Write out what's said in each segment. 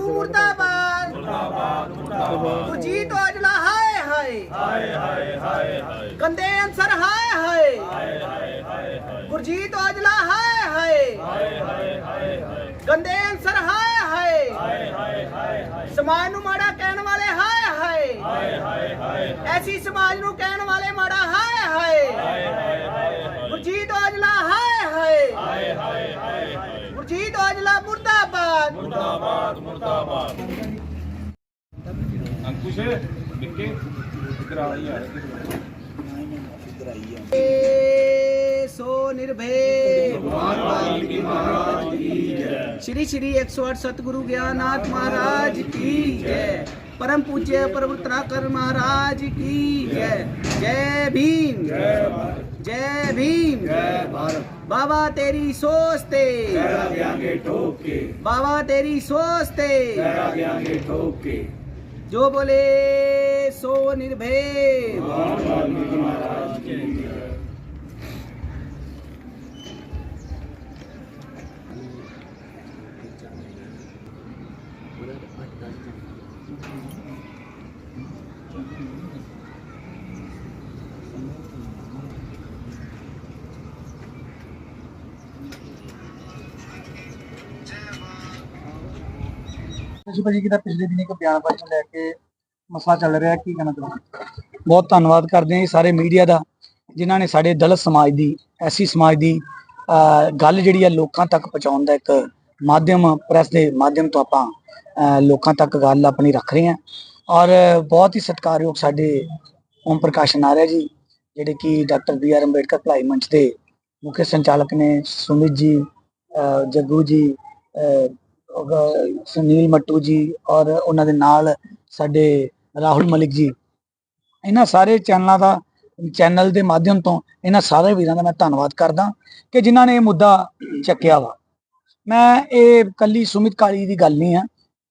ਮੁਰਦਾਬਾਦ। ਮੁਰਦਾਬਾਦ ਮੁਰਦਾਬਾਦ ਗੁਰਜੀਤ ਔਜਲਾ, ਹਾਏ ਹਾਏ। ਹਾਏ ਹਾਏ ਹਾਏ ਹਾਏ ਗੰਦੇ ਅਨਸਰ, ਹਾਏ ਹਾਏ। ਹਾਏ ਹਾਏ ਹਾਏ ਹਾਏ ਗੁਰਜੀਤ ਔਜਲਾ, ਹਾਏ ਹਾਏ। ਹਾਏ ਹਾਏ ਹਾਏ ਹਾਏ ਗੰਦੇ ਅਨਸਰ, ਹਾਏ ਹਾਏ। ਹਾਏ ਹਾਏ ਹਾਏ ਹਾਏ ਸਮਾਜ ਨੂੰ ਮਾੜਾ ਕਹਿਣ ਵਾਲੇ, ਹਾਏ ਹਾਏ। ਹਾਏ ਹਾਏ ਹਾਏ ਐਸੀ ਸਮਾਜ ਨੂੰ ਕਹਿਣ ਵਾਲੇ ਮਾੜਾ, ਹਾਏ ਹਾਏ। ਹਾਏ ਹਾਏ ਹਾਏ ਗੁਰਜੀਤ ਔਜਲਾ, ਹਾਏ ਹਾਏ। ਹਾਏ ਹਾਏ ਹਾਏ ਗੁਰਜੀਤ ਔਜਲਾ ਮੁਰਦਾਬਾਦ ਮੁਰਦਾਬਾਦ। ਅੰਕੁਸ਼ ਨਿੱਕੇ ਇਧਰ ਆ ਯਾਰ ਏ ਸੋ ਨਿਰਭੈ ਭਗਵਾਨ ਵਾਲਮੀਕੀ ਮਹਾਰਾਜ ਕੀ ਜੈ श्री श्री 108 सतगुरु ज्ञाननाथ महाराज की जय परम पूज्य पर्वतराकर महाराज की जय जय भीम जय भीम बाबा तेरी सोचते देंगे ठोक के बाबा तेरी सोचते देंगे ठोक के जो बोले सो निर्भय ਤੁਸੀਂ ਭਾਜੀ ਕਿਦਾ ਪਿਛਲੇ ਦਿਨੀ ਇੱਕ ਬਿਆਨਬਾਜ਼ੀ ਨੂੰ ਲੈ ਕੇ ਮਸਲਾ ਚੱਲ ਰਿਹਾ ਕੀ ਕਹਿਣਾ ਚਾਹੁੰਦੇ ਬਹੁਤ ਧੰਨਵਾਦ ਕਰਦੇ ਹਾਂ ਜੀ ਸਾਰੇ ਮੀਡੀਆ ਦਾ ਜਿਨ੍ਹਾਂ ਨੇ ਸਾਡੇ ਦਲਿਤ ਸਮਾਜ ਦੀ ਐਸੀ ਸਮਾਜ ਦੀ ਗੱਲ ਜਿਹੜੀ ਆ ਲੋਕਾਂ ਤੱਕ ਪਹੁੰਚਾਉਣ ਦਾ ਇੱਕ ਮਾਧਿਅਮ ਪ੍ਰੈਸ ਦੇ ਮਾਧਿਅਮ ਤੋਂ ਆਪਾਂ ਲੋਕਾਂ ਤੱਕ ਗੱਲ ਆਪਣੀ ਰੱਖ ਰਹੇ ਹਾਂ। ਔਰ ਬਹੁਤ ਹੀ ਸਤਿਕਾਰਯੋਗ ਸਾਡੇ ਓਮ ਪ੍ਰਕਾਸ਼ ਨਾਰਿਆ ਜੀ ਜਿਹੜੇ ਕਿ ਡਾਕਟਰ ਬੀ ਆਰ ਅੰਬੇਡਕਰ ਭਲਾਈ ਮੰਚ ਦੇ ਮੁੱਖ ਸੰਚਾਲਕ ਨੇ ਸੁਮਿਤ ਜੀ ਅਹ, ਜੱਗੂ ਜੀ ਅਹ ਸੁਨੀਲ ਮੱਟੂ ਜੀ ਔਰ ਉਹਨਾਂ ਦੇ ਨਾਲ ਸਾਡੇ ਰਾਹੁਲ ਮਲਿਕ ਜੀ। ਇਹਨਾਂ ਸਾਰੇ ਚੈਨਲਾਂ ਦਾ, ਚੈਨਲ ਦੇ ਮਾਧਿਅਮ ਤੋਂ ਇਹਨਾਂ ਸਾਰੇ ਵੀਰਾਂ ਦਾ ਮੈਂ ਧੰਨਵਾਦ ਕਰਦਾ ਕਿ ਜਿਨ੍ਹਾਂ ਨੇ ਇਹ ਮੁੱਦਾ ਚੱਕਿਆ ਵਾ। ਮੈਂ ਇਹ ਕੱਲੀ ਸੁਮਿਤ ਕਾਲੀ ਦੀ ਗੱਲ ਨਹੀਂ ਆ।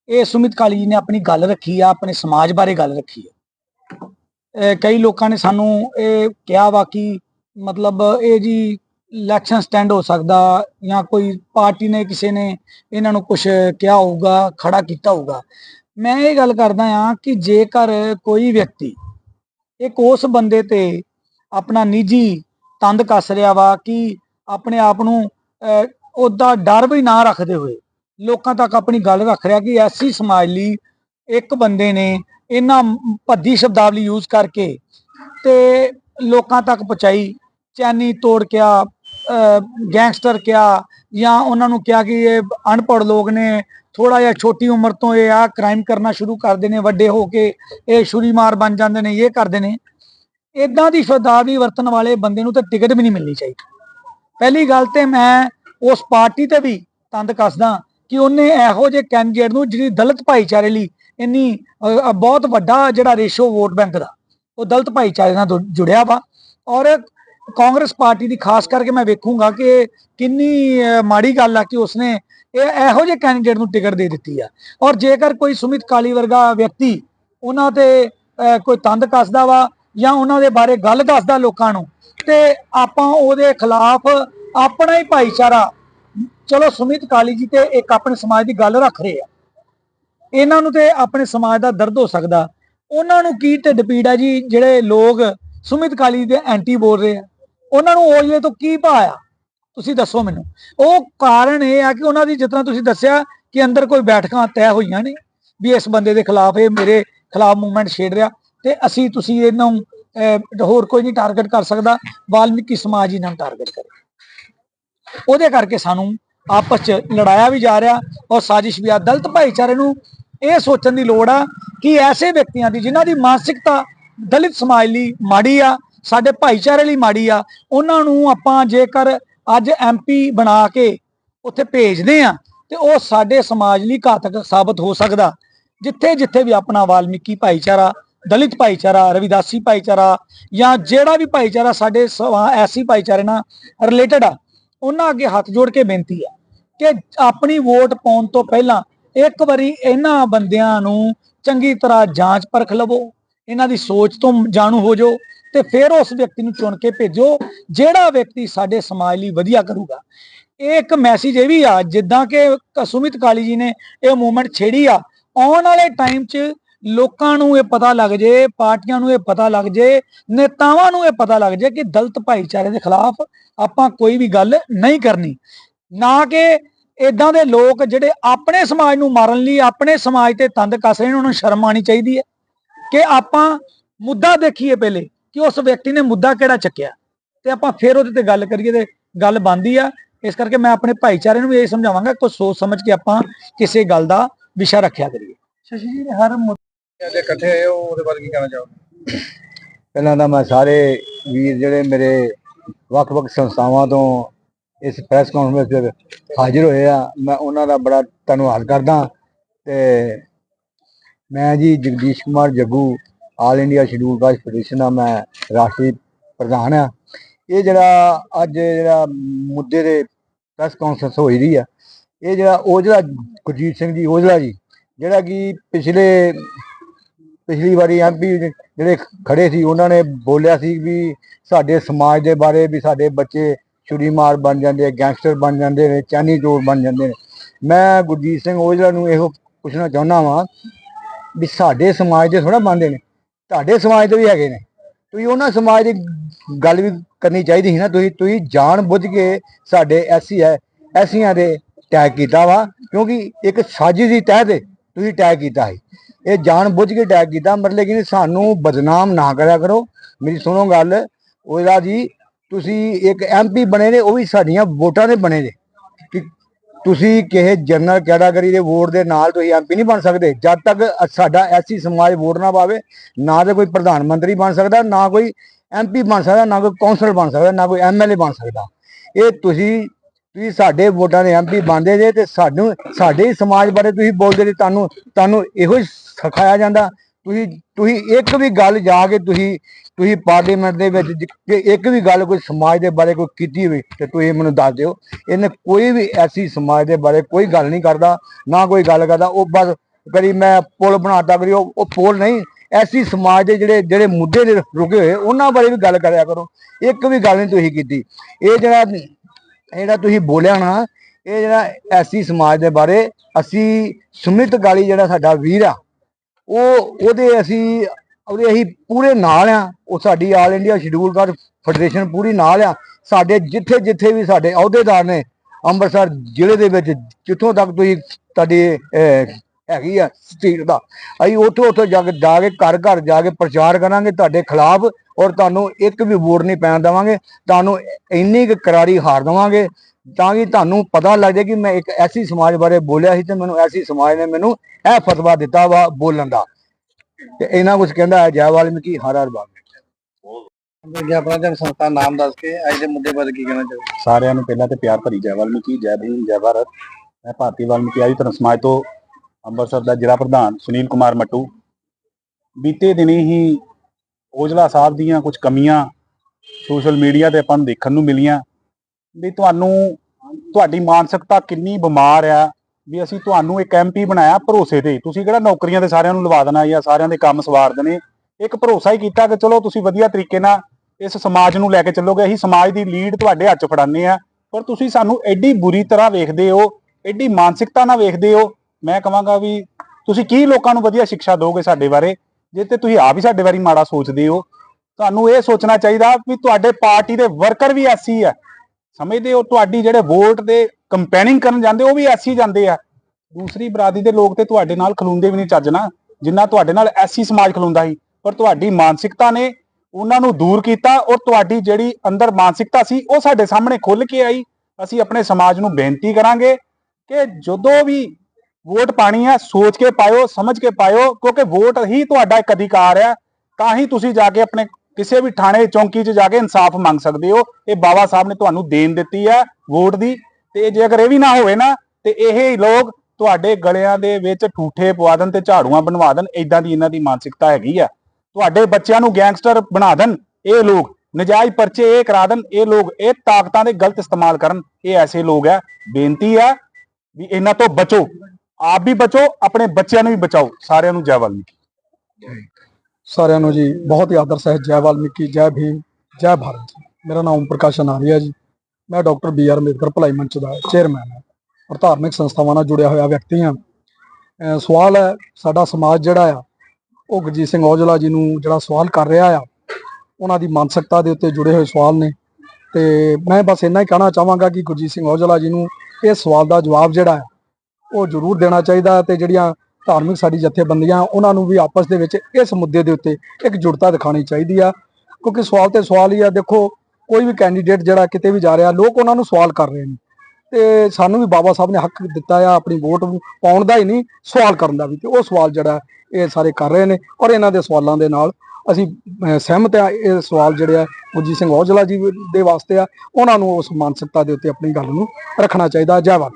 ਇਹ ਸੁਮਿਤ ਕਾਲੀ ਜੀ ਨੇ ਆਪਣੀ ਗੱਲ ਰੱਖੀ ਆ, ਆਪਣੇ ਸਮਾਜ ਬਾਰੇ ਗੱਲ ਰੱਖੀ ਆ। ਕਈ ਲੋਕਾਂ ਨੇ ਸਾਨੂੰ ਇਹ ਕਿਹਾ ਵਾ ਕਿ ਮਤਲਬ ਇਹ ਜੀ ਇਲੈਕਸ਼ਨ ਸਟੈਂਡ ਹੋ ਸਕਦਾ ਜਾਂ ਕੋਈ ਪਾਰਟੀ ਨੇ ਕਿਸੇ ਨੇ ਇਹਨਾਂ ਨੂੰ ਕੁਝ ਕਿਹਾ ਹੋਊਗਾ ਖੜਾ ਕੀਤਾ ਹੋਊਗਾ। ਮੈਂ ਇਹ ਗੱਲ ਕਰਦਾ ਆ ਕਿ ਜੇਕਰ ਕੋਈ ਵਿਅਕਤੀ ਇੱਕ ਉਸ ਬੰਦੇ ਤੇ ਆਪਣਾ ਨਿੱਜੀ ਤੰਦ ਕੱਸ ਰਿਹਾ ਵਾ ਕਿ ਆਪਣੇ ਆਪ ਨੂੰ ਅਹ, ਉਹਦਾ ਡਰ ਵੀ ਨਾ ਰੱਖਦੇ ਹੋਏ ਲੋਕਾਂ ਤੱਕ ਆਪਣੀ ਗੱਲ ਰੱਖ ਰਿਹਾ ਕਿ ਐਸੀ ਸਮਾਜ ਲਈ ਇੱਕ ਬੰਦੇ ਨੇ ਇਹਨਾਂ ਭੱਦੀ ਸ਼ਬਦਾਵਲੀ ਯੂਜ਼ ਕਰਕੇ ਤੇ ਲੋਕਾਂ ਤੱਕ ਪਹੁੰਚਾਈ ਚੈਨੀ ਤੋੜ ਕਿਆ ਅਹ, ਗੈਂਗਸਟਰ ਕਿਹਾ ਜਾਂ ਉਹਨਾਂ ਨੂੰ ਕਿਹਾ ਕਿ ਇਹ ਅਨਪੜ੍ਹ ਲੋਕ ਨੇ ਥੋੜਾ ਜਿਹਾ ਛੋਟੀ ਉਮਰ ਤੋਂ ਇਹ ਆ ਕ੍ਰਾਈਮ ਕਰਨਾ ਸ਼ੁਰੂ ਕਰਦੇ ਨੇ, ਵੱਡੇ ਹੋ ਕੇ ਇਹ ਛੁਰੀਮਾਰ ਬਣ ਜਾਂਦੇ ਨੇ, ਇਹ ਕਰਦੇ ਨੇ। ਇਦਾਂ ਦੀ ਸ਼ਬਦਾਵਲੀ ਵਰਤਣ ਵਾਲੇ ਬੰਦੇ ਨੂੰ ਤਾਂ ਟਿਕਟ ਵੀ ਨਹੀਂ ਮਿਲਣੀ ਚਾਹੀਦੀ। ਪਹਿਲੀ ਗੱਲ ਤੇ ਮੈਂ ਉਸ ਪਾਰਟੀ ਤੇ ਵੀ ਤੰਦ ਕੱਸਦਾ ਕਿ ਉਹਨੇ ਇਹੋ ਜਿਹੇ ਕੈਂਡੀਡੇਟ ਨੂੰ ਜਿਹੜੀ ਦਲਿਤ ਭਾਈਚਾਰੇ ਲਈ ਇੰਨੀ ਬਹੁਤ ਵੱਡਾ ਜਿਹੜਾ ਰੇਸ਼ੋ ਵੋਟ ਬੈਂਕ ਦਾ, ਉਹ ਦਲਿਤ ਭਾਈਚਾਰੇ ਨਾਲ ਜੁੜਿਆ ਵਾ। ਔਰ ਕਾਂਗਰਸ ਪਾਰਟੀ ਦੀ, ਖਾਸ ਕਰਕੇ ਮੈਂ ਵੇਖੂੰਗਾ ਕਿ ਕਿੰਨੀ ਮਾੜੀ ਗੱਲ ਆ ਕਿ ਉਸਨੇ ਇਹ ਇਹੋ ਜਿਹੇ ਕੈਂਡੀਡੇਟ ਨੂੰ ਟਿਕਟ ਦੇ ਦਿੱਤੀ ਆ। ਔਰ ਜੇਕਰ ਕੋਈ ਸੁਮਿਤ ਕਾਲੀ ਵਰਗਾ ਵਿਅਕਤੀ ਉਹਨਾਂ ਤੇ ਕੋਈ ਤੰਦ ਕੱਸਦਾ ਵਾ ਜਾਂ ਉਹਨਾਂ ਦੇ ਬਾਰੇ ਗੱਲ ਦੱਸਦਾ ਲੋਕਾਂ ਨੂੰ, ਤੇ ਆਪਾਂ ਉਹਦੇ ਖਿਲਾਫ ਆਪਣਾ ਹੀ ਭਾਈਚਾਰਾ, ਚਲੋ ਸੁਮਿਤ ਕਾਲੀ ਜੀ ਤੇ ਇੱਕ ਆਪਣੇ ਸਮਾਜ ਦੀ ਗੱਲ ਰੱਖ ਰਹੇ ਆ। ਇਹਨਾਂ ਨੂੰ ਤੇ ਆਪਣੇ ਸਮਾਜ ਦਾ ਦਰਦ ਹੋ ਸਕਦਾ। ਉਹਨਾਂ ਨੂੰ ਕੀ ਢਿੱਡ ਪੀੜ ਆ ਜੀ, ਜਿਹੜੇ ਲੋਕ ਸੁਮਿਤ ਕਾਲੀ ਦੇ ਐਂਟੀ ਬੋਲ ਰਹੇ ਆ? ਉਹਨਾਂ ਨੂੰ ਓਲੇ ਤੋਂ ਕੀ ਭਾਇਆ ਤੁਸੀਂ ਦੱਸੋ ਮੈਨੂੰ। ਉਹ ਕਾਰਨ ਇਹ ਆ ਕਿ ਉਹਨਾਂ ਦੀ ਜਿਤਨਾ ਤੁਸੀਂ ਦੱਸਿਆ ਕਿ ਅੰਦਰ ਕੋਈ ਬੈਠਕਾਂ ਤੈਅ ਹੋਈਆਂ ਨੇ ਵੀ ਇਸ ਬੰਦੇ ਦੇ ਖਿਲਾਫ ਇਹ ਮੇਰੇ ਖਿਲਾਫ ਮੂਵਮੈਂਟ ਛੇੜ ਰਿਹਾ ਤੇ ਅਸੀਂ ਤੁਸੀਂ ਇਹਨਾਂ ਨੂੰ ਹੋਰ ਕੋਈ ਨਹੀਂ ਟਾਰਗੇਟ ਕਰ ਸਕਦਾ, ਵਾਲਮੀਕੀ ਸਮਾਜ ਹੀ ਨਾਲ ਟਾਰਗੇਟ ਕਰੇ। ਉਹਦੇ ਕਰਕੇ ਸਾਨੂੰ ਆਪਸ ਚ ਲੜਾਇਆ ਵੀ ਜਾ ਰਿਹਾ ਔਰ ਸਾਜ਼ਿਸ਼ ਵੀ ਆ। ਦਲਿਤ ਭਾਈਚਾਰੇ ਨੂੰ ਇਹ ਸੋਚਣ ਦੀ ਲੋੜ ਆ ਕਿ ਐਸੇ ਵਿਅਕਤੀਆਂ ਦੀ ਜਿਨ੍ਹਾਂ ਦੀ ਮਾਨਸਿਕਤਾ ਦਲਿਤ ਸਮਾਜ ਲਈ ਮਾੜੀ ਆ ਸਾਡੇ ਭਾਈਚਾਰੇ ਲਈ ਮਾੜੀ ਆ, ਉਹਨਾਂ ਨੂੰ ਆਪਾਂ ਜੇਕਰ ਅੱਜ ਐਮਪੀ ਬਣਾ ਕੇ ਉੱਥੇ ਭੇਜਦੇ ਆ ਤੇ ਉਹ ਸਾਡੇ ਸਮਾਜ ਲਈ ਘਾਤਕ ਸਾਬਤ ਹੋ ਸਕਦਾ। ਜਿੱਥੇ ਜਿੱਥੇ ਵੀ ਆਪਣਾ ਵਾਲਮੀਕੀ ਭਾਈਚਾਰਾ, ਦਲਿਤ ਭਾਈਚਾਰਾ, ਰਵਿਦਾਸੀ ਭਾਈਚਾਰਾ ਜਾਂ ਜਿਹੜਾ ਵੀ ਭਾਈਚਾਰਾ ਸਾਡੇ ਸਵਾ- ਐਸੀ ਭਾਈਚਾਰੇ ਨਾਲ ਰਿਲੇਟਡ ਆ, ਉਹਨਾਂ ਅੱਗੇ ਹੱਥ ਜੋੜ ਕੇ ਬੇਨਤੀ ਆ ਕਿ ਆਪਣੀ ਵੋਟ ਪਾਉਣ ਤੋਂ ਪਹਿਲਾਂ ਇੱਕ ਵਾਰੀ ਇਹਨਾਂ ਬੰਦਿਆਂ ਨੂੰ ਚੰਗੀ ਤਰ੍ਹਾਂ ਜਾਂਚ ਪਰਖ ਲਵੋ, ਇਹਨਾਂ ਦੀ ਸੋਚ ਤੋਂ ਜਾਣੂ ਹੋ ਜਾਓ ਤੇ ਫਿਰ ਉਸ ਵਿਅਕਤੀ ਨੂੰ ਚੁਣ ਕੇ ਭੇਜੋ, ਜਿਹੜਾ ਵਿਅਕਤੀ ਸਾਡੇ ਸਮਾਜ ਲਈ ਵਧੀਆ ਕਰੂਗਾ। ਇਹ ਇੱਕ ਮੈਸੇਜ ਇਹ ਵੀ ਆ, ਜਿੱਦਾਂ ਕਿ ਸੁਮਿਤ ਕਾਲੀ ਜੀ ਨੇ ਇਹ ਮੂਵਮੈਂਟ ਛੇੜੀ ਆ, ਆਉਣ ਵਾਲੇ ਟਾਈਮ 'ਚ ਲੋਕਾਂ ਨੂੰ ਇਹ ਪਤਾ ਲੱਗ ਜੇ, ਪਾਰਟੀਆਂ ਨੂੰ ਇਹ ਪਤਾ ਲੱਗ ਜੇ, ਨੇਤਾਵਾਂ ਨੂੰ ਇਹ ਪਤਾ ਲੱਗ ਜੇ ਕਿ ਦਲਤ ਭਾਈਚਾਰੇ ਦੇ ਖਿਲਾਫ ਆਪਾਂ ਕੋਈ ਵੀ ਗੱਲ ਨਹੀਂ ਕਰਨੀ। ਨਾ ਕਿ ਇਦਾਂ ਦੇ ਲੋਕ ਜਿਹੜੇ ਆਪਣੇ ਸਮਾਜ ਨੂੰ ਮਾਰਨ ਲਈ, ਆਪਣੇ ਸਮਾਜ ਤੇ ਤੰਦ ਕੱਸ ਰਹੇ ਨੇ, ਉਹਨਾਂ ਨੂੰ ਸ਼ਰਮ ਆਣੀ ਚਾਹੀਦੀ ਹੈ। ਕਿ ਆਪਾਂ ਮੁੱਦਾ ਦੇਖੀਏ ਪਹਿਲੇ ਕਿ ਉਸ ਵਿਅਕਤੀ ਨੇ ਮੁੱਦਾ ਕਿਹੜਾ ਚੱਕਿਆ? ਤੇ ਆਪਾਂ ਫਿਰ ਉਹਦੇ ਤੇ ਗੱਲ ਕਰੀਏ ਤੇ ਗੱਲ ਬਣਦੀ ਆ। ਇਸ ਕਰਕੇ ਮੈਂ ਆਪਣੇ ਭਾਈਚਾਰੇ ਨੂੰ ਵੀ ਇਹ ਸਮਝਾਵਾਂਗਾ ਕਿ ਸੋਚ ਸਮਝ ਕੇ ਆਪਾਂ ਕਿਸੇ ਗੱਲ ਦਾ ਵਿਸ਼ਾ ਰੱਖਿਆ ਕਰੀਏ। ਸ਼ਸ਼ੀ ਜੀ, ਹਰ ਮੁੱਦੇ ਦੇ ਇਕੱਠੇ ਹੋਏ ਉਹਦੇ ਬਾਰੇ ਕੀ ਕਹਿਣਾ ਚਾਹੋਗੇ? ਪਹਿਲਾਂ ਤਾਂ ਮੈਂ ਸਾਰੇ ਵੀਰ ਜਿਹੜੇ ਮੇਰੇ ਵੱਖ-ਵੱਖ ਸੰਸਥਾਵਾਂ ਤੋਂ ਇਸ ਪ੍ਰੈਸ ਕਾਨਫਰੰਸ ਵਿੱਚ ਹਾਜ਼ਰ ਹੋਏ ਆ, ਮੈਂ ਉਹਨਾਂ ਦਾ ਬੜਾ ਧੰਨਵਾਦ ਕਰਦਾ। ਤੇ ਮੈਂ ਜੀ Jagdish Kumar Jaggu all India scheduled caste federation ਦਾ ਮੈਂ ਰਾਸ਼ਟਰੀ ਪ੍ਰਧਾਨ ਆ ਇਹ ਜਿਹੜਾ ਅੱਜ ਜਿਹੜਾ ਮੁੱਦੇ ਦੇ ਪ੍ਰੈਸ ਕਾਨਫਰੰਸ ਹੋਈ ਰਹੀ ਆ, ਇਹ ਜਿਹੜਾ ਉਹ ਜਿਹੜਾ ਗੁਰਜੀਤ ਸਿੰਘ ਜੀ, ਔਜਲਾ ਜੀ, ਜਿਹੜਾ ਕਿ ਪਿਛਲੇ, ਪਿਛਲੀ ਵਾਰੀ ਐਮਪੀ ਜਿਹੜੇ ਖੜੇ ਸੀ, ਉਹਨਾਂ ਨੇ ਬੋਲਿਆ ਸੀ ਵੀ ਸਾਡੇ ਸਮਾਜ ਦੇ ਬਾਰੇ ਵੀ ਸਾਡੇ ਬੱਚੇ ਛੁਰੀ ਮਾਰ ਬਣ ਜਾਂਦੇ ਗੈਂਗਸਟਰ ਬਣ ਜਾਂਦੇ ਨੇ, ਚਾਨੀ ਚੋਰ ਬਣ ਜਾਂਦੇ ਨੇ। ਮੈਂ ਗੁਰਜੀਤ ਸਿੰਘ ਔਜਲਾ ਨੂੰ ਇਹੋ ਪੁੱਛਣਾ ਚਾਹੁੰਦਾ ਵਾਂ ਵੀ ਸਾਡੇ ਸਮਾਜ ਦੇ ਥੋੜਾ ਬਣਦੇ ਨੇ। ਤੁਹਾਡੇ ਸਮਾਜ ਦੇ ਵੀ ਹੈਗੇ ਨੇ। ਤੁਸੀਂ ਉਹਨਾਂ ਸਮਾਜ ਦੀ ਗੱਲ ਵੀ ਕਰਨੀ ਚਾਹੀਦੀ ਸੀ ਨਾ। ਤੁਸੀਂ ਤੁਸੀਂ ਜਾਣ ਬੁੱਝ ਕੇ ਸਾਡੇ ਐਸੀ ਹੈ ਐਸੀਆਂ ਦੇ ਟੈਗ ਕੀਤਾ ਵਾ, ਕਿਉਂਕਿ ਇੱਕ ਸਾਜ਼ਿਸ਼ ਦੀ ਤਹਿ ਤੇ ਤੁਸੀਂ ਟੈਗ ਕੀਤਾ ਸੀ। ਇਹ ਜਾਣ ਬੁੱਝ ਕੇ ਟੈਗ ਕੀਤਾ, ਮਤਲਬ ਕਿ ਸਾਨੂੰ ਬਦਨਾਮ ਨਾ ਕਰਿਆ ਕਰੋ। ਮੇਰੀ ਸੁਣੋ ਗੱਲ, ਉਹਦਾ ਜੀ, ਤੁਸੀਂ ਇੱਕ ਐਮਪੀ ਬਣੇ ਨੇ, ਉਹ ਵੀ ਸਾਡੀਆਂ ਵੋਟਾਂ ਦੇ ਬਣੇ ਨੇ। ਤੁਸੀਂ ਕਿਸੇ ਜਨਰਲ ਕੈਟਾਗਰੀ ਦੇ ਵੋਟ ਦੇ ਨਾਲ ਤੁਸੀਂ ਐਮਪੀ ਨਹੀਂ ਬਣ ਸਕਦੇ। ਜਦ ਤੱਕ ਸਾਡਾ ਐਸੀ ਸਮਾਜ ਵੋਟ ਨਾ ਪਾਵੇ, ਨਾ ਤੇ ਕੋਈ ਪ੍ਰਧਾਨ ਮੰਤਰੀ ਬਣ ਸਕਦਾ, ਨਾ ਕੋਈ ਐਮਪੀ ਬਣ ਸਕਦਾ, ਨਾ ਕੋਈ ਕੌਂਸਲਰ ਬਣ ਸਕਦਾ, ਨਾ ਕੋਈ ਐਮਐਲਏ ਬਣ ਸਕਦਾ। ਇਹ ਤੁਸੀਂ ਤੁਸੀਂ ਸਾਡੇ ਵੋਟਾਂ ਦੇ ਐਮਪੀ ਬਣਦੇ ਜੇ ਤੇ ਸਾਨੂੰ, ਸਾਡੇ ਹੀ ਸਮਾਜ ਬਾਰੇ ਤੁਸੀਂ ਬੋਲਦੇ ਜੇ, ਤੁਹਾਨੂੰ ਤੁਹਾਨੂੰ ਇਹੋ ਹੀ ਸਿਖਾਇਆ ਜਾਂਦਾ। ਤੁਸੀਂ ਤੁਸੀਂ ਇੱਕ ਵੀ ਗੱਲ ਜਾ ਕੇ ਤੁਸੀਂ ਤੁਸੀਂ ਪਾਰਲੀਮੈਂਟ ਦੇ ਵਿੱਚ ਜੇ ਇੱਕ ਵੀ ਗੱਲ ਕੋਈ ਸਮਾਜ ਦੇ ਬਾਰੇ ਕੋਈ ਕੀਤੀ ਹੋਵੇ, ਤੇ ਤੁਸੀਂ ਮੈਨੂੰ ਦੱਸ ਦਿਓ। ਇਹਨੇ ਕੋਈ ਵੀ ਐਸੀ ਸਮਾਜ ਦੇ ਬਾਰੇ ਕੋਈ ਗੱਲ ਨਹੀਂ ਕਰਦਾ, ਨਾ ਕੋਈ ਗੱਲ ਕਰਦਾ। ਉਹ ਬਸ ਕਰੀ ਮੈਂ ਪੁਲ ਬਣਾਤਾ ਕਰੀ ਉਹ ਪੁਲ ਨਹੀਂ। ਐਸੀ ਸਮਾਜ ਦੇ ਜਿਹੜੇ ਜਿਹੜੇ ਮੁੱਦੇ ਨੇ ਰੁਕੇ ਹੋਏ, ਉਹਨਾਂ ਬਾਰੇ ਵੀ ਗੱਲ ਕਰਿਆ ਕਰੋ। ਇੱਕ ਵੀ ਗੱਲ ਨਹੀਂ ਤੁਸੀਂ ਕੀਤੀ। ਇਹ ਜਿਹੜਾ ਜਿਹੜਾ ਤੁਸੀਂ ਬੋਲਿਆ ਨਾ, ਇਹ ਜਿਹੜਾ ਐਸੀ ਸਮਾਜ ਦੇ ਬਾਰੇ ਅਸੀਂ ਸੁਮਿਤ ਗਾਲੀ ਜਿਹੜਾ ਸਾਡਾ ਵੀਰ ਆ, ਉਹ, ਉਹਦੇ ਅਸੀਂ ਉਹਦੇ ਅਸੀਂ ਪੂਰੇ ਨਾਲ ਆ। ਉਹ ਸਾਡੀ all India scheduled caste federation ਪੂਰੀ ਨਾਲ ਆ। ਸਾਡੇ ਜਿੱਥੇ ਜਿੱਥੇ ਵੀ ਸਾਡੇ ਅਹੁਦੇਦਾਰ ਨੇ ਅੰਮ੍ਰਿਤਸਰ ਜ਼ਿਲ੍ਹੇ ਦੇ ਵਿੱਚ, ਜਿੱਥੋਂ ਤੱਕ ਤੁਸੀਂ ਤੁਹਾਡੀ ਹੈਗੀ ਆ ਸਟੇਟ ਦਾ, ਅਸੀਂ ਉੱਥੋਂ ਉੱਥੋਂ ਜਾ ਕੇ ਜਾ ਕੇ ਘਰ ਘਰ ਜਾ ਕੇ ਪ੍ਰਚਾਰ ਕਰਾਂਗੇ ਤੁਹਾਡੇ ਖਿਲਾਫ ਔਰ ਤੁਹਾਨੂੰ ਇੱਕ ਵੀ ਵੋਟ ਨਹੀਂ ਪੈਣ ਦੇਵਾਂਗੇ। ਤੁਹਾਨੂੰ ਇੰਨੀ ਕੁ ਕਰਾਰੀ ਹਾਰ ਦੇਵਾਂਗੇ ਤਾਂ ਕਿ ਤੁਹਾਨੂੰ ਪਤਾ ਲੱਗ ਜਾਏ ਕਿ ਮੈਂ ਇੱਕ ਐਸੀ ਸਮਾਜ ਬਾਰੇ ਬੋਲਿਆ ਸੀ ਤੇ ਮੈਨੂੰ ਐਸੀ ਸਮਾਜ ਨੇ ਮੈਨੂੰ ਇਹ ਫਤਵਾ ਦਿੱਤਾ ਵਾ ਬੋਲਣ ਦਾ। ਤੇ ਇਹਨਾਂ ਕੁਝ ਕਹਿੰਦਾ ਹੈ ਜੈ ਵਾਲਮੀਕੀ ਹਰ ਹਰ ਬਾਗ ਜੀ ਆਪਣਾ ਜਨ ਸੰਸਥਾ ਨਾਮ ਦੱਸ ਕੇ ਅੱਜ ਦੇ ਮੁੱਦੇ ਬਾਰੇ ਕੀ ਕਹਿਣਾ ਚਾਹੋਗੇ? ਸਾਰਿਆਂ ਨੂੰ ਪਹਿਲਾਂ ਤੇ ਪਿਆਰ ਭਰੀ ਜੈ ਵਾਲਮੀਕੀ ਜੈ ਭੀਮ ਜੈ ਭਾਰਤ। ਮੈਂ ਭਾਰਤੀ ਵਾਲਮੀਕੀ ਆਯੂ ਧਰਮ ਸਮਾਜ ਤੋਂ ਅੰਮ੍ਰਿਤਸਰ ਦਾ ਜ਼ਿਲ੍ਹਾ ਪ੍ਰਧਾਨ ਸੁਨੀਲ ਕੁਮਾਰ ਮੱਟੂ। ਬੀਤੇ ਦਿਨੀ ਹੀ ਔਜਲਾ ਸਾਹਿਬ ਦੀਆਂ ਕੁਝ ਕਮੀਆਂ ਸੋਸ਼ਲ ਮੀਡੀਆ ਤੇ ਆਪਾਂ ਨੂੰ ਦੇਖਣ ਨੂੰ ਮਿਲੀਆਂ ਵੀ ਤੁਹਾਨੂੰ ਤੁਹਾਡੀ ਮਾਨਸਿਕਤਾ ਕਿੰਨੀ ਬਿਮਾਰ ਆ ਵੀ ਅਸੀਂ ਤੁਹਾਨੂੰ ਇੱਕ ਐਮਪੀ ਬਣਾਇਆ ਭਰੋਸੇ ਤੇ ਤੁਸੀਂ ਕਿਹੜਾ ਨੌਕਰੀਆਂ ਦੇ ਸਾਰਿਆਂ ਨੂੰ ਲਵਾ ਦੇਣਾ ਜਾਂ ਸਾਰਿਆਂ ਦੇ ਕੰਮ ਸਵਾਰ ਦੇਣੇ। ਇੱਕ ਭਰੋਸਾ ਹੀ ਕੀਤਾ ਕਿ ਚਲੋ ਤੁਸੀਂ ਵਧੀਆ ਤਰੀਕੇ ਨਾਲ ਇਸ ਸਮਾਜ ਨੂੰ ਲੈ ਕੇ ਚੱਲੋਗੇ। ਅਸੀਂ ਸਮਾਜ ਦੀ ਲੀਡ ਤੁਹਾਡੇ ਹੱਥ 'ਚ ਫੜਾਉਂਦੇ ਆ ਪਰ ਤੁਸੀਂ ਸਾਨੂੰ ਐਡੀ ਬੁਰੀ ਤਰ੍ਹਾਂ ਵੇਖਦੇ ਹੋ, ਐਡੀ ਮਾਨਸਿਕਤਾ ਨਾਲ ਵੇਖਦੇ ਹੋ। ਮੈਂ ਕਹਾਂਗਾ ਵੀ ਤੁਸੀਂ ਕੀ ਲੋਕਾਂ ਨੂੰ ਵਧੀਆ ਸਿੱਖਿਆ ਦੋਗੇ ਸਾਡੇ ਬਾਰੇ? ਜੇ ਤੇ ਤੁਸੀਂ ਆਪ ਹੀ ਸਾਡੇ ਬਾਰੇ ਮਾੜਾ ਸੋਚਦੇ ਹੋ। ਤੁਹਾਨੂੰ ਇਹ ਸੋਚਣਾ ਚਾਹੀਦਾ ਵੀ ਤੁਹਾਡੇ ਪਾਰਟੀ ਦੇ ਵਰਕਰ ਵੀ ਐਸੀ ਆ ਸਮਝਦੇ ਹੋ ਤੁਹਾਡੀ ਜਿਹੜੇ ਵੋਟ ਦੇ ਕੰਪੇਨਿੰਗ ਕਰਨ ਜਾਂਦੇ, ਉਹ ਵੀ ਐਸੀ ਜਾਂਦੇ ਆ। ਦੂਸਰੀ ਬਰਾਦਰੀ ਦੇ ਲੋਕ ਤੇ ਤੁਹਾਡੇ ਨਾਲ ਖਲੂੰਦੇ ਵੀ ਨਹੀਂ ਚੱਜ ਨਾ ਜਿੰਨਾ ਤੁਹਾਡੇ ਨਾਲ ਐਸੀ ਸਮਾਜ ਖਲੂੰਦਾ ਸੀ। ਪਰ ਤੁਹਾਡੀ ਮਾਨਸਿਕਤਾ ਨੇ ਉਹਨਾਂ ਨੂੰ ਦੂਰ ਕੀਤਾ ਔਰ ਤੁਹਾਡੀ ਜਿਹੜੀ ਅੰਦਰ ਮਾਨਸਿਕਤਾ ਸੀ, ਉਹ ਸਾਡੇ ਸਾਹਮਣੇ ਖੁੱਲ ਕੇ ਆਈ। ਅਸੀਂ ਆਪਣੇ ਸਮਾਜ ਨੂੰ ਬੇਨਤੀ ਕਰਾਂਗੇ ਕਿ ਜਦੋਂ ਵੀ ਵੋਟ ਪਾਣੀ ਹੈ, ਸੋਚ ਕੇ ਪਾਇਓ, ਸਮਝ ਕੇ ਪਾਇਓ, ਕਿਉਂਕਿ ਵੋਟ ਹੀ ਤੁਹਾਡਾ ਇੱਕ ਅਧਿਕਾਰ ਹੈ। ਤਾਂ ਹੀ ਤੁਸੀਂ ਜਾ ਕੇ ਆਪਣੇ ਕਿਸੇ ਵੀ ਥਾਣੇ, ਚੌਂਕੀ 'ਚ ਜਾ ਕੇ ਇਨਸਾਫ ਮੰਗ ਸਕਦੇ ਹੋ। ਇਹ ਬਾਬਾ ਸਾਹਿਬ ਨੇ ਤੁਹਾਨੂੰ ਦੇਣ ਦਿੱਤੀ ਹੈ ਵੋਟ ਦੀ। ਤੇ ਜੇ ਅਗਰ ਇਹ ਵੀ ਨਾ ਹੋਵੇ ਨਾ, ਤੇ ਇਹ ਲੋਕ ਤੁਹਾਡੇ ਗਲਿਆਂ ਦੇ ਵਿੱਚ ਠੂਠੇ ਪਵਾ ਦੇਣ ਤੇ ਝਾੜੂਆਂ ਬਣਵਾ ਦੇਣ ਇਦਾਂ ਦੀ ਇਹਨਾਂ ਦੀ ਮਾਨਸਿਕਤਾ ਹੈਗੀ ਆ। ਤੁਹਾਡੇ ਬੱਚਿਆਂ ਨੂੰ ਗੈਂਗਸਟਰ ਬਣਾ ਦੇਣ ਇਹ ਲੋਕ, ਨਜਾਇਜ਼ ਪਰਚੇ ਇਹ ਕਰਾ ਦੇਣ ਇਹ ਲੋਕ, ਇਹ ਤਾਕਤਾਂ ਦੇ ਗਲਤ ਇਸਤੇਮਾਲ ਕਰਨ, ਇਹ ਐਸੇ ਲੋਕ ਆ। ਬੇਨਤੀ ਆ ਵੀ ਇਹਨਾਂ ਤੋਂ ਬਚੋ, ਆਪ ਵੀ ਬਚੋ, ਆਪਣੇ ਬੱਚਿਆਂ ਨੂੰ ਵੀ ਬਚਾਓ। ਸਾਰਿਆਂ ਨੂੰ ਜੈ ਵਾਲਮੀਕੀ। ਸਾਰਿਆਂ ਨੂੰ ਜੀ, ਬਹੁਤ ਹੀ ਆਦਰ ਸਹਿਤ ਜੈ ਵਾਲਮੀਕੀ, ਜੈ ਭੀਮ, ਜੈ ਭਾਰਤ। ਮੇਰਾ ਨਾਮ ਪ੍ਰਕਾਸ਼ ਨਾਰੀਆ ਜੀ। ਮੈਂ ਡਾਕਟਰ ਬੀ ਆਰ ਅੰਬੇਦਕਰ ਭਲਾਈ ਮੰਚ ਦਾ ਚੇਅਰਮੈਨ ਹਾਂ ਔਰ ਧਾਰਮਿਕ ਸੰਸਥਾਵਾਂ ਨਾਲ ਜੁੜਿਆ ਹੋਇਆ ਵਿਅਕਤੀ ਹਾਂ। ਸਵਾਲ ਹੈ, ਸਾਡਾ ਸਮਾਜ ਜਿਹੜਾ ਆ, ਉਹ ਗੁਰਜੀਤ ਸਿੰਘ ਔਜਲਾ ਜੀ ਨੂੰ ਜਿਹੜਾ ਸਵਾਲ ਕਰ ਰਿਹਾ ਆ, ਉਹਨਾਂ ਦੀ ਮਾਨਸਿਕਤਾ ਦੇ ਉੱਤੇ ਜੁੜੇ ਹੋਏ ਸਵਾਲ ਨੇ। ਤੇ ਮੈਂ ਬਸ ਇੰਨਾ ਹੀ ਕਹਿਣਾ ਚਾਹਾਂਗਾ ਕਿ ਗੁਰਜੀਤ ਸਿੰਘ ਔਜਲਾ ਜੀ ਨੂੰ ਇਹ ਸਵਾਲ ਦਾ ਜਵਾਬ ਜਿਹੜਾ ਹੈ ਉਹ ਜ਼ਰੂਰ ਦੇਣਾ ਚਾਹੀਦਾ ਤੇ ਜਿਹੜੀਆਂ ਧਾਰਮਿਕ ਸਾਡੀ ਜਥੇਬੰਦੀਆਂ, ਉਹਨਾਂ ਨੂੰ ਵੀ ਆਪਸ ਦੇ ਵਿੱਚ ਇਸ ਮੁੱਦੇ ਦੇ ਉੱਤੇ ਇੱਕ ਜੁੜਤਾ ਦਿਖਾਣੀ ਚਾਹੀਦੀ ਆ। ਕਿਉਂਕਿ ਸਵਾਲ ਤੇ ਸਵਾਲ ਹੀ ਆ, ਦੇਖੋ ਕੋਈ ਵੀ ਕੈਂਡੀਡੇਟ ਜਿਹੜਾ ਕਿਤੇ ਵੀ ਜਾ ਰਿਹਾ, ਲੋਕ ਉਹਨਾਂ ਨੂੰ ਸਵਾਲ ਕਰ ਰਹੇ ਨੇ। ਤੇ ਸਾਨੂੰ ਵੀ ਬਾਬਾ ਸਾਹਿਬ ਨੇ ਹੱਕ ਦਿੱਤਾ ਆ ਆਪਣੀ ਵੋਟ ਪਾਉਣ ਦਾ ਹੀ ਨਹੀਂ, ਸਵਾਲ ਕਰਨ ਦਾ ਵੀ। ਤੇ ਉਹ ਸਵਾਲ ਜਿਹੜਾ ਇਹ ਸਾਰੇ ਕਰ ਰਹੇ ਨੇ ਔਰ ਇਹਨਾਂ ਦੇ ਸਵਾਲਾਂ ਦੇ ਨਾਲ ਅਸੀਂ ਸਹਿਮਤ ਆ, ਇਹ ਸਵਾਲ ਜਿਹੜੇ ਆ, ਗੁਰਜੀਤ ਸਿੰਘ ਔਜਲਾ ਜੀ ਦੇ ਵਾਸਤੇ ਆ, ਉਹਨਾਂ ਨੂੰ ਉਸ ਮਾਨਸਿਕਤਾ ਦੇ ਉੱਤੇ ਆਪਣੀ ਗੱਲ ਨੂੰ ਰੱਖਣਾ ਚਾਹੀਦਾ। ਜੈਵਾ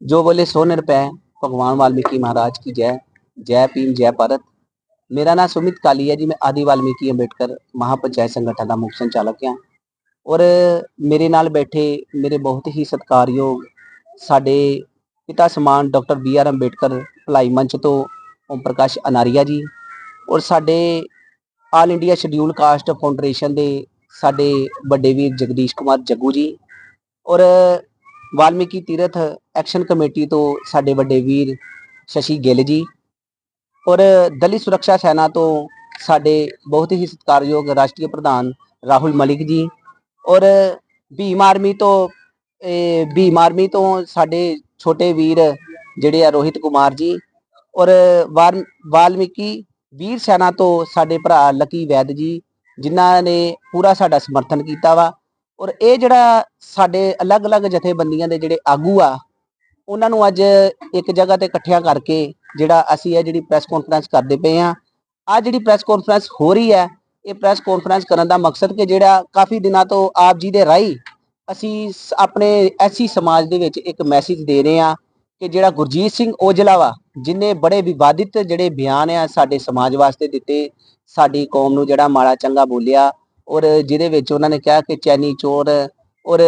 ਜੋ ਬੋਲੇ ਸੋ ਨਿਰਪੈ ਭਗਵਾਨ ਵਾਲਮੀਕੀ ਮਹਾਰਾਜ ਕੀ ਜੈ। ਜੈ ਭੀਮ, ਜੈ ਭਾਰਤ। जय भारत ਮੇਰਾ ਨਾਮ ਸੁਮਿਤ ਕਾਲੀ ਹੈ ਜੀ ਮੈਂ ਆਦੀ ਵਾਲਮੀਕੀ ਅੰਬੇਡਕਰ ਮਹਾਪੰਚਾਇਤ ਸੰਗਠਨ ਦਾ ਮੁੱਖ ਸੰਚਾਲਕ ਹਾਂ ਔਰ ਮੇਰੇ ਨਾਲ ਬੈਠੇ ਮੇਰੇ ਬਹੁਤ ਹੀ ਸਤਿਕਾਰਯੋਗ ਸਾਡੇ ਪਿਤਾ ਸਮਾਨ ਡਾਕਟਰ ਬੀ ਆਰ ਅੰਬੇਡਕਰ ਭਲਾਈ ਮੰਚ ਤੋਂ ਓਮ ਪ੍ਰਕਾਸ਼ ਅਨਾਰੀਆ ਜੀ ਔਰ ਸਾਡੇ all India scheduled caste foundation ਦੇ ਸਾਡੇ ਵੱਡੇ ਵੀਰ ਜਗਦੀਸ਼ ਕੁਮਾਰ ਜੱਗੂ ਜੀ ਔਰ ਵਾਲਮੀਕੀ ਤੀਰਥ ਐਕਸ਼ਨ ਕਮੇਟੀ ਤੋਂ ਸਾਡੇ ਵੱਡੇ ਵੀਰ ਸ਼ਸ਼ੀ ਗਿੱਲ ਜੀ ਔਰ ਦਲਿਤ ਸੁਰੱਖਿਆ ਸੈਨਾ ਤੋਂ ਸਾਡੇ ਬਹੁਤ ਹੀ ਸਤਿਕਾਰਯੋਗ ਰਾਸ਼ਟਰੀ ਪ੍ਰਧਾਨ ਰਾਹੁਲ ਮਲਿਕ ਜੀ ਔਰ ਭੀਮ ਆਰਮੀ ਤੋਂ ਭੀਮ ਆਰਮੀ ਤੋਂ ਸਾਡੇ ਛੋਟੇ ਵੀਰ ਜਿਹੜੇ ਆ ਰੋਹਿਤ ਕੁਮਾਰ ਜੀ ਔਰ ਵਾਲ- ਵਾਲਮੀਕੀ ਵੀਰ ਸੈਨਾ ਤੋਂ ਸਾਡੇ ਭਰਾ ਲਕੀ ਵੈਦ ਜੀ ਜਿਨ੍ਹਾਂ ਨੇ ਪੂਰਾ ਸਾਡਾ ਸਮਰਥਨ ਕੀਤਾ ਵਾ ਔਰ ਇਹ ਜਿਹੜਾ ਸਾਡੇ ਅਲੱਗ-ਅਲੱਗ ਜਥੇਬੰਦੀਆਂ ਦੇ ਜਿਹੜੇ ਆਗੂ ਆ, ਉਹਨਾਂ ਨੂੰ ਅੱਜ ਇੱਕ ਜਗ੍ਹਾ ਤੇ ਇਕੱਠਿਆਂ ਕਰਕੇ ਜਿਹੜਾ ਅਸੀਂ ਇਹ ਜਿਹੜੀ ਪ੍ਰੈਸ ਕਾਨਫਰੰਸ ਕਰਦੇ ਪਏ ਆ ਆ ਜਿਹੜੀ ਪ੍ਰੈਸ ਕਾਨਫਰੰਸ ਹੋ ਰਹੀ ਹੈ, ਇਹ ਪ੍ਰੈਸ ਕਾਨਫਰੰਸ ਕਰਨ ਦਾ ਮਕਸਦ ਕਿ ਜਿਹੜਾ ਕਾਫੀ ਦਿਨਾਂ ਤੋਂ ਆਪ ਜੀ ਦੇ ਰਾਹੀਂ ਅਸੀਂ ਆਪਣੇ ਐਸੀ ਸਮਾਜ ਦੇ ਵਿੱਚ ਇੱਕ ਮੈਸੇਜ ਦੇ ਰਹੇ ਆ ਕਿ ਜਿਹੜਾ ਗੁਰਜੀਤ ਸਿੰਘ ਔਜਲਾ ਵਾ ਜਿਨੇ ਬੜੇ ਵਿਵਾਦਿਤ ਜਿਹੜੇ ਬਿਆਨ ਆ ਸਾਡੇ ਸਮਾਜ ਵਾਸਤੇ ਦਿੱਤੇ, ਸਾਡੀ ਕੌਮ ਨੂੰ ਜਿਹੜਾ ਮਾੜਾ ਚੰਗਾ ਬੋਲਿਆ ਔਰ ਜਿਹਦੇ ਵਿੱਚ ਉਹਨਾਂ ਨੇ ਕਿਹਾ ਕਿ ਚੈਨੀ ਚੋਰ ਔਰ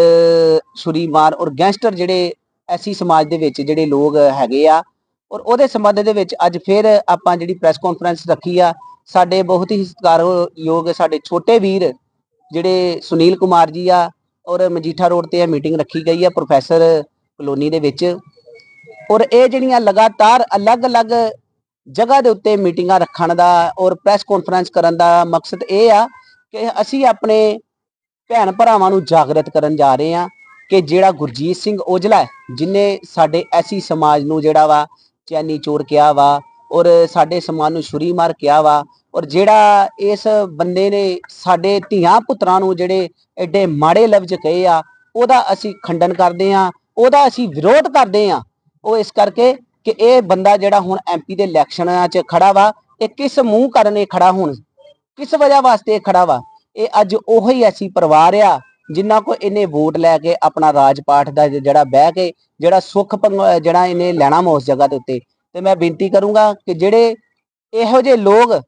ਛੁਰੀ ਮਾਰ ਔਰ ਗੈਂਗਸਟਰ ਜਿਹੜੇ ਐਸੀ ਸਮਾਜ ਦੇ ਵਿੱਚ ਜਿਹੜੇ ਲੋਕ ਹੈਗੇ ਆ ਔਰ ਉਹਦੇ ਸੰਬੰਧ ਦੇ ਵਿੱਚ ਅੱਜ ਫਿਰ ਆਪਾਂ ਜਿਹੜੀ ਪ੍ਰੈਸ ਕਾਨਫਰੰਸ ਰੱਖੀ ਆ, ਸਾਡੇ ਬਹੁਤ ਹੀ ਸਤਿਕਾਰਯੋਗ ਸਾਡੇ ਛੋਟੇ ਵੀਰ ਜਿਹੜੇ ਸੁਨੀਲ ਕੁਮਾਰ ਜੀ ਆ, ਔਰ ਮਜੀਠਾ ਰੋਡ ਤੇ ਇਹ ਮੀਟਿੰਗ ਰੱਖੀ ਗਈ ਆ ਪ੍ਰੋਫੈਸਰ ਕਲੋਨੀ ਦੇ ਵਿੱਚ। ਔਰ ਇਹ ਜਿਹੜੀਆਂ ਲਗਾਤਾਰ ਅਲੱਗ-ਅਲੱਗ ਜਗ੍ਹਾ ਦੇ ਉੱਤੇ ਮੀਟਿੰਗਾਂ ਰੱਖਣ ਦਾ ਔਰ ਪ੍ਰੈਸ ਕਾਨਫਰੰਸ ਕਰਨ ਦਾ ਮਕਸਦ ਇਹ ਆ ਕਿ ਅਸੀਂ ਆਪਣੇ ਭੈਣ ਭਰਾਵਾਂ ਨੂੰ ਜਾਗਰਤ ਕਰਨ ਜਾ ਰਹੇ ਆ ਕਿ ਜਿਹੜਾ ਗੁਰਜੀਤ ਸਿੰਘ ਔਜਲਾ ਹੈ, ਜਿਨੇ ਸਾਡੇ ਐਸੀ ਸਮਾਜ ਨੂੰ ਜਿਹੜਾ ਵਾ ਚੈਨੀ ਚੋਰ ਕਿਹਾ ਵਾ, ਔਰ ਸਾਡੇ ਸਮਾਨ ਨੂੰ ਛੁਰੀ ਮਾਰ ਕਿਹਾ ਵਾ, ਔਰ ਜਿਹੜਾ ਇਸ ਬੰਦੇ ਨੇ ਸਾਡੇ ਧੀਆਂ ਪੁੱਤਰਾਂ ਨੂੰ ਜਿਹੜੇ ਐਡੇ ਮਾੜੇ ਲਫ਼ਜ਼ ਕਹੇ ਆ, ਉਹਦਾ ਅਸੀਂ ਖੰਡਨ ਕਰਦੇ ਆ ਉਹਦਾ ਅਸੀਂ ਵਿਰੋਧ ਕਰਦੇ ਆ ਉਹ ਇਸ ਕਰਕੇ ਕਿ ਇਹ ਬੰਦਾ ਜਿਹੜਾ ਹੁਣ ਐਮਪੀ ਦੇ ਇਲੈਕਸ਼ਨਾਂ 'ਚ ਖੜਾ ਵਾ, ਇਹ ਕਿਸ ਮੂੰਹ ਕਾਰਨ ਇਹ ਖੜਾ ਹੁਣ? ਕਿਸ ਵਜ੍ਹਾ ਵਾਸਤੇ ਖੜਾ ਵਾ? ਇਹ ਅੱਜ ਉਹੀ ਐਸੀ ਪਰਿਵਾਰ ਆ ਜਿੰਨਾ ਕੋ ਇਹਨੇ ਵੋਟ ਲੈ ਕੇ ਆਪਣਾ ਰਾਜ ਪਾਠ ਦਾ ਜਿਹੜਾ ਬਹਿ ਕੇ ਜਿਹੜਾ ਸੁੱਖ ਜਿਹੜਾ ਇਹਨੇ ਲੈਣਾ ਵਾ ਉਸ ਜਗ੍ਹਾ ਦੇ ਉੱਤੇ, ਤੇ ਮੈਂ ਬੇਨਤੀ ਕਰੂੰਗਾ ਕਿ ਜਿਹੜੇ ਇਹੋ ਜਿਹੇ ਲੋਕ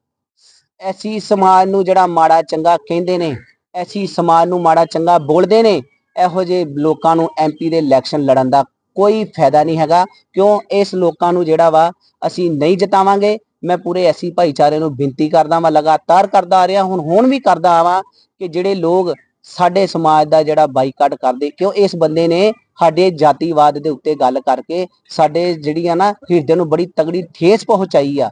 ਐਸੀ ਸਮਾਜ ਨੂੰ ਜਿਹੜਾ ਮਾੜਾ ਚੰਗਾ ਕਹਿੰਦੇ ਨੇ, ਐਸੀ ਸਮਾਜ ਨੂੰ ਮਾੜਾ ਚੰਗਾ ਬੋਲਦੇ ਨੇ, ਇਹੋ ਜਿਹੇ ਲੋਕਾਂ ਨੂੰ ਐਮਪੀ ਦੇ ਇਲੈਕਸ਼ਨ ਲੜਨ ਦਾ ਕੋਈ ਫਾਇਦਾ ਨਹੀਂ ਹੈਗਾ, ਕਿਉਂ ਇਸ ਲੋਕਾਂ ਨੂੰ ਜਿਹੜਾ ਵਾ ਅਸੀਂ ਨਹੀਂ ਜਿਤਾਵਾਂਗੇ, ਮੈਂ ਪੂਰੇ ਐਸੀ ਭਾਈਚਾਰੇ ਨੂੰ ਬੇਨਤੀ ਕਰਦਾ ਵਾਂ, ਲਗਾਤਾਰ ਕਰਦਾ ਆ ਰਿਹਾ, ਹੁਣ ਹੁਣ ਵੀ ਕਰਦਾ ਆਵਾਂ ਕਿ ਜਿਹੜੇ ਲੋਕ ਸਾਡੇ ਸਮਾਜ ਦਾ ਜਿਹੜਾ ਬਾਈਕਾਟ ਕਰਦੇ, ਕਿਉਂ ਇਸ ਬੰਦੇ ਨੇ ਸਾਡੇ ਜਾਤੀਵਾਦ ਦੇ ਉੱਤੇ ਗੱਲ ਕਰਕੇ ਸਾਡੇ ਜਿਹੜੀਆਂ ਨਾ ਹਿਰਦੇ ਨੂੰ ਬੜੀ ਤਗੜੀ ਠੇਸ ਪਹੁੰਚਾਈ ਆ।